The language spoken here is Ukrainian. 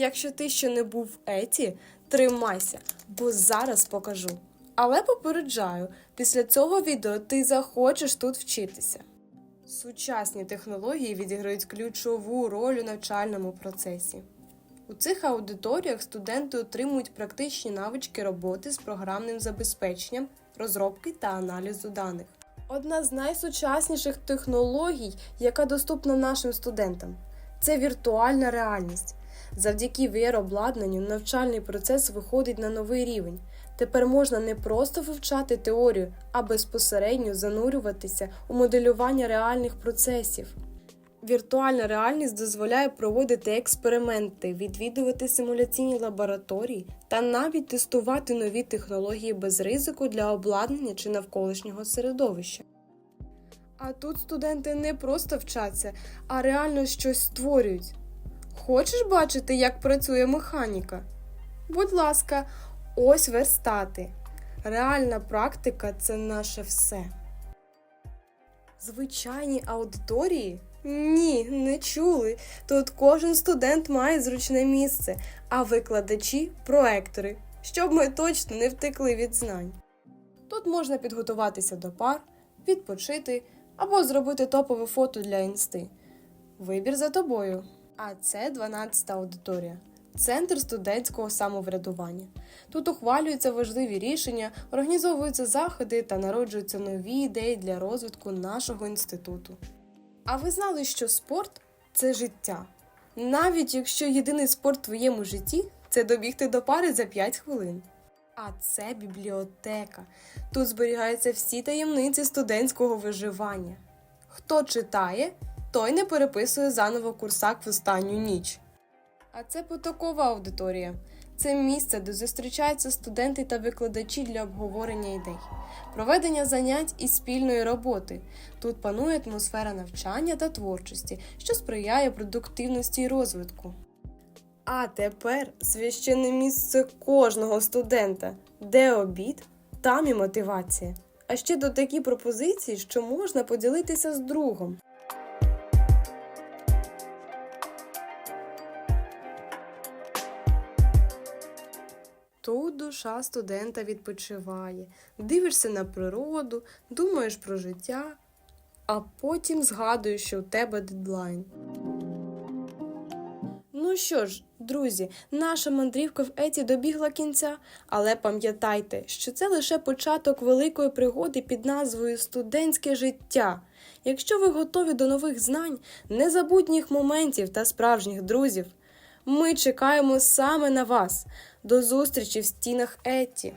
Якщо ти ще не був в еті, тримайся, бо зараз покажу. Але попереджаю, після цього відео ти захочеш тут вчитися. Сучасні технології відіграють ключову роль у навчальному процесі. У цих аудиторіях студенти отримують практичні навички роботи з програмним забезпеченням, розробки та аналізу даних. Одна з найсучасніших технологій, яка доступна нашим студентам, це віртуальна реальність. Завдяки VR-обладнанню навчальний процес виходить на новий рівень. Тепер можна не просто вивчати теорію, а безпосередньо занурюватися у моделювання реальних процесів. Віртуальна реальність дозволяє проводити експерименти, відвідувати симуляційні лабораторії та навіть тестувати нові технології без ризику для обладнання чи навколишнього середовища. А тут студенти не просто вчаться, а реально щось створюють. Хочеш бачити, як працює механіка? Будь ласка, ось верстати. Реальна практика це наше все. Звичайні аудиторії? Ні, не чули. Тут кожен студент має зручне місце, а викладачі проектори, щоб ми точно не втекли від знань. Тут можна підготуватися до пар, відпочити або зробити топове фото для інсти. Вибір за тобою. А це 12-та аудиторія. Центр студентського самоврядування. Тут ухвалюються важливі рішення, організовуються заходи та народжуються нові ідеї для розвитку нашого інституту. А ви знали, що спорт це життя? Навіть якщо єдиний спорт в твоєму житті це добігти до пари за 5 хвилин. А це бібліотека. Тут зберігаються всі таємниці студентського виживання. Хто читає, той не переписує заново курсак в останню ніч. А це потокова аудиторія. Це місце, де зустрічаються студенти та викладачі для обговорення ідей, проведення занять і спільної роботи. Тут панує атмосфера навчання та творчості, що сприяє продуктивності і розвитку. А тепер священне місце кожного студента, де обід, там і мотивація. А ще до такі пропозиції, що можна поділитися з другом. Тут душа студента відпочиває, дивишся на природу, думаєш про життя, а потім згадуєш, що у тебе дедлайн. Ну що ж, друзі, наша мандрівка в Еті добігла кінця, але пам'ятайте, що це лише початок великої пригоди під назвою Студентське життя. Якщо ви готові до нових знань, незабутніх моментів та справжніх друзів, ми чекаємо саме на вас. До зустрічі в стінах Еті.